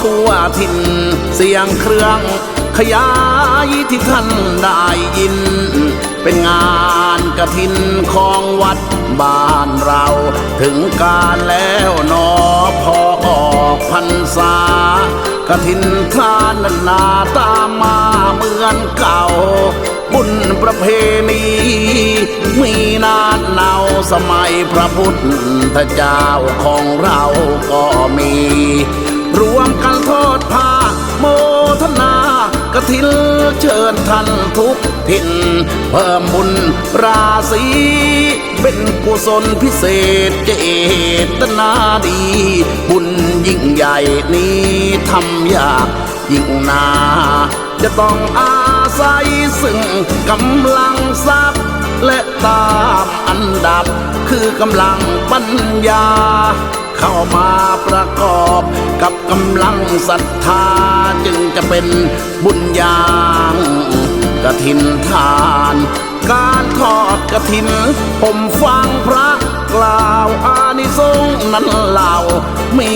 ทั่วถิ่น เสียงเครื่องขยายที่ท่านได้ยิน เป็นงานกระถินของวัดบ้านเรา ถึงการแล้วนอพอออกพรรษากระถินทานนานาตามมาเหมือนเก่า บุญประเพณีมีนานเนาสมัยพระพุทธเจ้าของเราก็มี รวมกันทอดผ้าโมทนากระถินเชิญท่านทุกถิ่นเพิ่มบุญราศีเป็นกุศลพิเศษเจตนาดี บุญยิ่งใหญ่นี้ทำยากยิ่งนา จะต้องอาศัยซึ่งกำลังทรัพย์และตามอันดับ คือกำลังปัญญา เข้ามาประกอบกับกำลังศรัทธาจึงจะเป็นบุญญางกระถินทาน การทอดกระถิน ผมฟังพระกล่าวอานิสงส์นั้นเล่ามี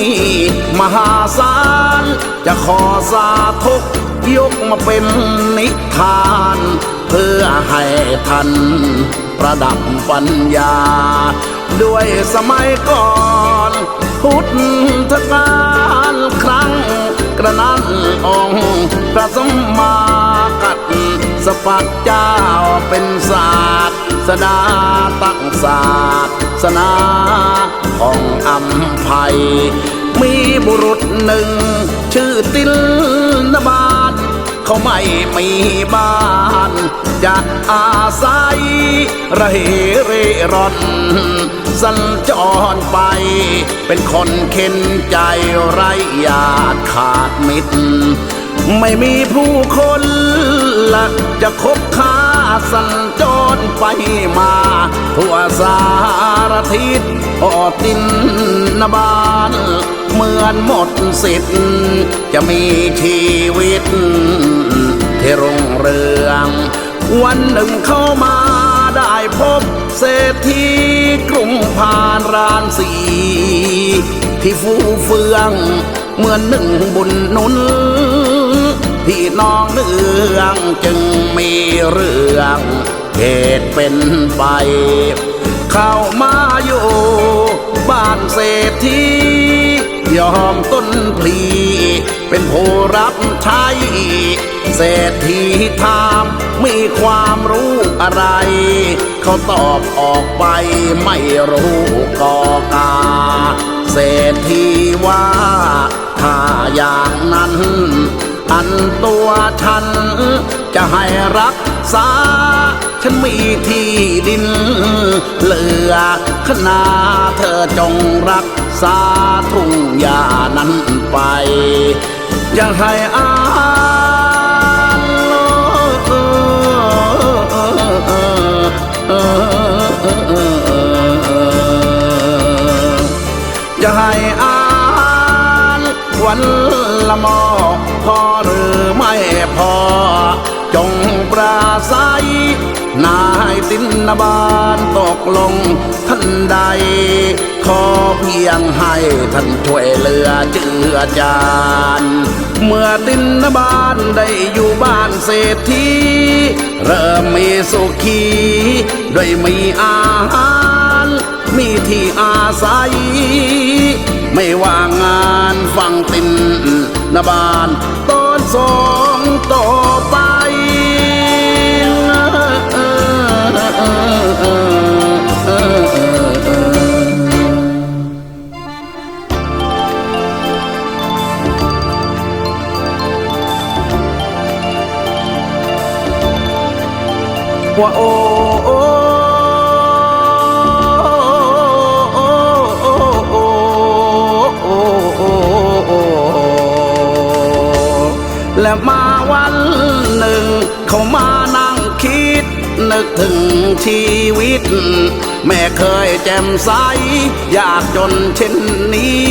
มหาศาล จะขอสาธุยกมาเป็นนิทาน เพื่อให้ท่าน ประดับปัญญา ด้วยสมัยก่อนพุทธกาลครั้ง กระนั้นองค์พระสมมากัดสปักเจ้าเป็นศาสตร์สดาตั้งศาสสนาของอัมภัย มีบุรุษหนึ่ง ชื่อติลนบาทเขาไม่มีบ้าน จะอาศัย ระเหเร่ร่อนสัญจรไป เป็นคนเข็นใจไรญาติขาดมิตร ไม่มีผู้คนละจะคบค้าสัญจรไปมา ทั่วสารทิศพอตินนบานเหมือนหมดสิทธิ์ จะมีชีวิตที่รุ่งเรือง วันหนึ่งเข้ามาได้พบเศรษฐีกรุงพานรานสี ที่ฟูเฟืองเหมือนหนึ่งบุญนุนพี่น้องเนืองจึงมีเรื่องเหตุเป็นไป เข้ามาอยู่บ้านเศรษฐี ยอมต้นพลีเป็นผู้รับใช้เศรษฐีถามมีความรู้อะไร เขาตอบออกไปไม่รู้กอกา เศรษฐีว่าถ้าอย่างนั้น อันตัวฉันจะให้รัก ษา ฉันมีที่ดิน เหลือขนาเธอจงรักษาทุ่งหญ้านั้นไป อย่าให้อาอย่าให้อานวันละหมอพอหรือไม่พอ จงปราศัยนายตินนบานตกลงท่านใด ขอเพียงให้ท่านช่วยเหลือเจือจานเมื่อตินนบานได้อยู่บ้านเศรษฐีเริ่มมีสุขีด้วยมีอาหาร มีที่อาศัย ไม่ว่างานฟังตินนบานตอนสองต่อไป หัวโอโอและมาวันหนึ่ง เขามานั่งคิด นึกถึงชีวิต แม่เคยแจ่มใส อยากจนเช่นนี้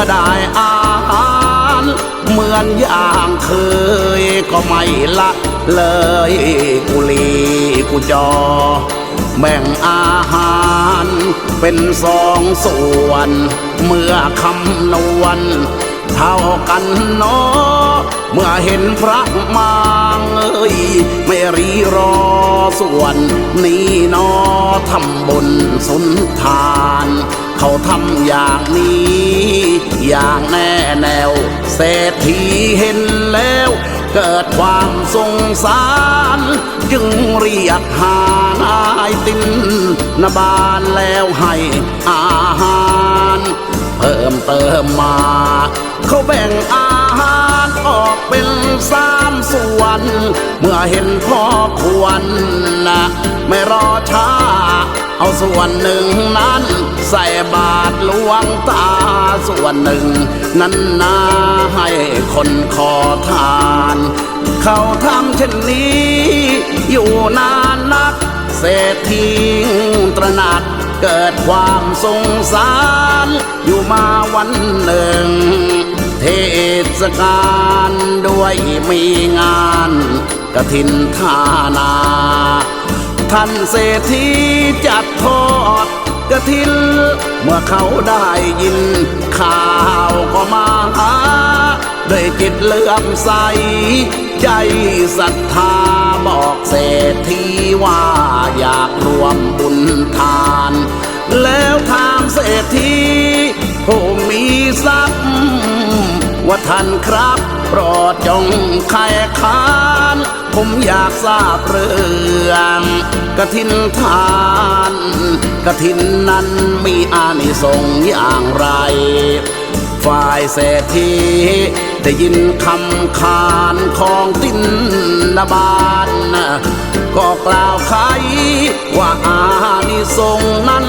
อได้อาหารเหมือนอย่างเคยก็ไม่ละเลยกุลีกุจอ แบ่งอาหารเป็นสองส่วน เมื่อคำนวณเท่ากันเนาะเมื่อเห็นพระมางเอ้ยไม่รีรอส่วน นี้นอทำบุญสุนทาน เขาทำอย่างนี้ อย่างแน่แนว เศรษฐีเห็นแล้ว เกิดความสงสาร จึงเรียกหานายตินนบานแล้วให้อาหาร เพิ่มเติมมา เขาแบ่งอาหารออกเป็นสามส่วน เมื่อเห็นพ่อควรนะไม่รอช้า เอาส่วนหนึ่งนั้น ใส่บาตรหลวงตาส่วนหนึ่ง นั้นนาให้คนขอทาน เขาทำเช่นนี้ อยู่นานนัก เศรษฐีตระหนักเกิดความสงสาร อยู่มาวันหนึ่ง เทศกาลด้วยมีงานกระถินทานา ท่านเศรษฐีจัดทอดกระถินเมื่อเขาได้ยิน ข่าวก็มาหาด้วยจิตเลื่อมใส ใจศรัทธาบอกเศรษฐีว่าอยากรวมบุญทาน แล้วถามเศรษฐีผู้มีทรัพย์ว่าท่านครับ โปรดจงไขคานผมอยากทราบเรื่องกระถินทานกระถินนั้นมีอานิสงส์อย่างไร ฝ่ายเศรษฐีได้ยินคำขานของตินนบานก็กล่าวไขว่าอานิสงส์นั้น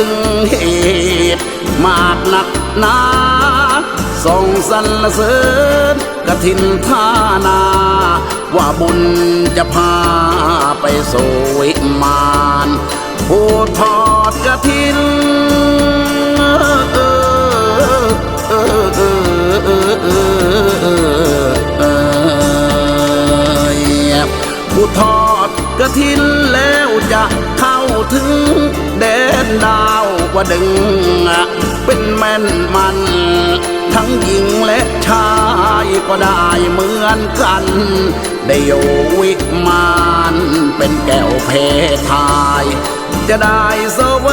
ถึงเหตุมากหนักหนาส่งสรรเสริญกฐินท่านา ว่าบุญจะพาไปสู่วิมานผู้ทอดกฐินผู้ทอดกระถินแล้วจะเข้าถึง ดนดาวว่าดึง เป็นแม่นมัน ทั้งหญิงและชายก็ได้เหมือนกัน ได้โยวิมานเป็นแก้วเพทาย จะได้เสว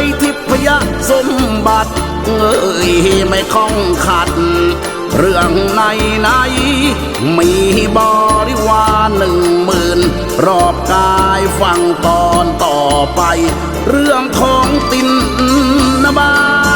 ยทิพยสมบัติเอ้ยไม่คล้องขัด เรื่องในในมีบริวาร หนึ่งหมื่นรอบกายฟังตอนต่อไป เรื่องของตินนบา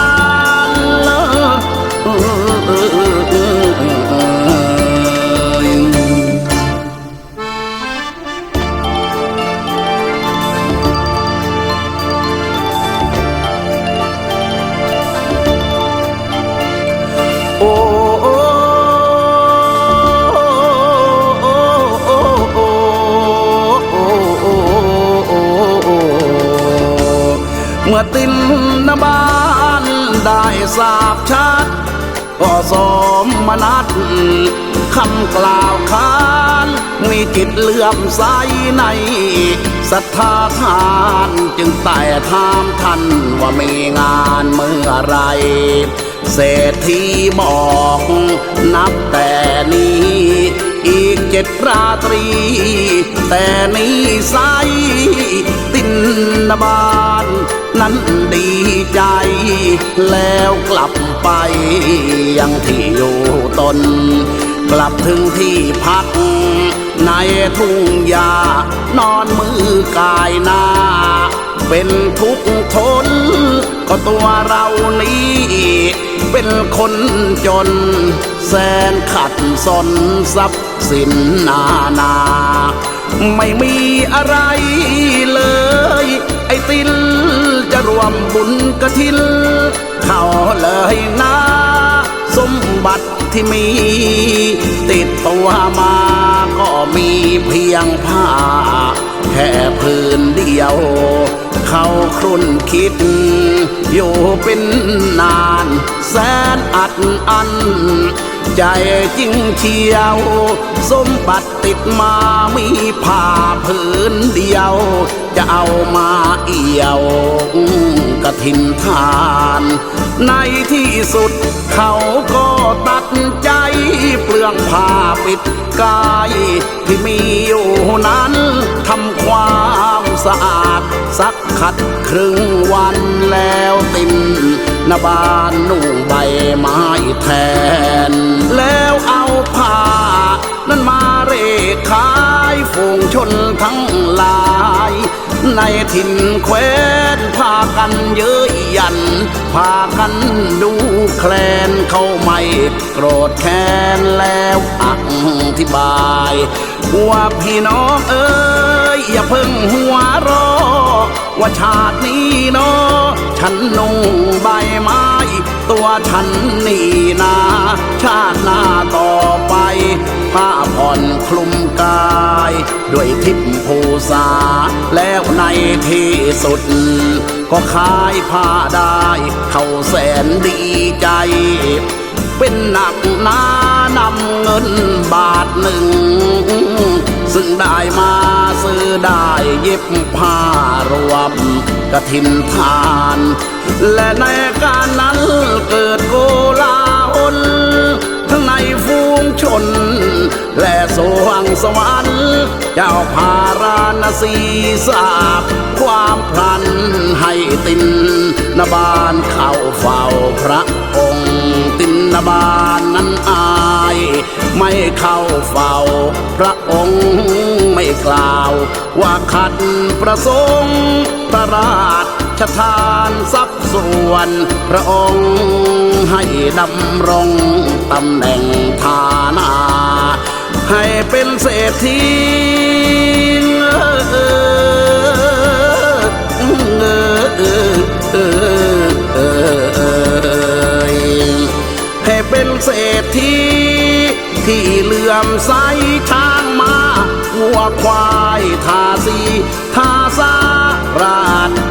คำกล่าวขาน มีจิตเลื่อมใสในศรัทธาทานจึงไต่ถามท่านว่ามีงานเมื่อไร เศรษฐีบอกนับแต่นี้ อีกเจ็ดราตรี แต่นี้ไซตินนบานนั้นดีใจ แล้วกลับไปยังที่อยู่ตน กลับถึงที่พัก ในทุ่งหญ้านอนมือกายหน้า เป็นทุกข์ทน ก็ตัวเรานี้ เป็นคนจน แสนขัดสนทรัพย์สินนานา ไม่มีอะไรเลย ไอ้ติลจะรวมบุญกระทิน เขาเลยนะ สมบัติที่มี ติดตัวมาก็มีเพียงผ้า แค่พื้นเดียว เขาครุ่นคิด อยู่เป็นนาน แสนอัดอัน ใจจริงเชียว สมบัติติดมามีผ้าผืนเดียว จะเอามาเอี่ยวกระถินทาน ในที่สุด เขาก็ตัดใจเปลืองผ้าปิดกายที่มีอยู่นั้นทำความสะอาดสักขัดครึ่งวันแล้วตินนบานนุ่งใบไม้แทน แล้วเอาผ้านั้นมาเร่ขายฝูงชนทั้งหลาย ในถิ่นแคว้นพากันเยอยยัน พากันดูแคลนเขาไม่โกรธแค้นแล้วอธิบายว่าพี่น้องเอ้ยอย่าเพิ่งหัวรอ ว่าชาตินี้เนาะฉันนุ่งใบไม้ ตัวฉันนี่นา ชาติหน้าต่อไป ผ้าผ่อนคลุมกาย ด้วยทิพภูษา แล้วในที่สุด ก็ขายผ้าได้ เขาแสนดีใจ เป็นหนักหนานำเงินบาทหนึ่ง ซึ่งได้มาซื้อได้เย็บผ้ารวมกระถินทาน และในการนั้นเกิดโกลาหลทั้งในฟูงชน และสวงสวรรค์ เจ้าพาราณสีทราบความพลันให้ตินนบานเข้าเฝ้าพระองค์ ตินนบานนั้นอาย ไม่เข้าเฝ้า พระองค์ไม่กล่าว ว่าขัดประสงค์ประราชทานทรัพย์ส่วน พระองค์ให้ดำรงตำแหน่งฐานาให้เป็นเศรษฐี ลื่อมใสช้างมาวัวควายทาสีทาสารา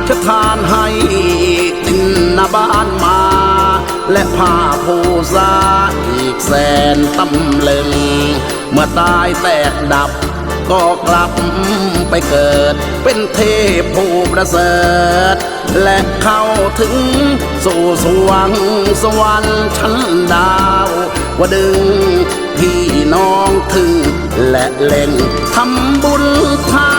ชทานให้ตินนาบ้านมา และผ้าผูซาอีกแสนตำลึง เมื่อตายแตกดับก็กลับไปเกิดเป็นเทพผู้ประเสริฐ และเข้าถึงสู่สวงสวรรค์ชั้นดาวว่าดึง พี่น้องถึงและเล่นทำบุญทา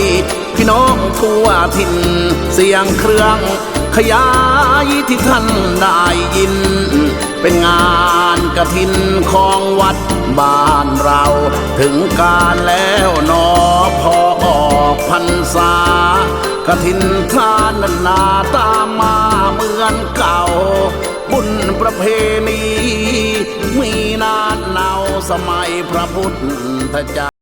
ย พี่น้องทั่วถิ่น เสียงเครื่องขยายที่ท่านได้ยิน เป็นงานกระถินของวัดบ้านเรา ถึงการแล้วนอพอออกพรรษากระถินทานนานาตามมาเหมือนเก่า บุญประเพณี มีนานเนาสมัยพระพุทธเจ้า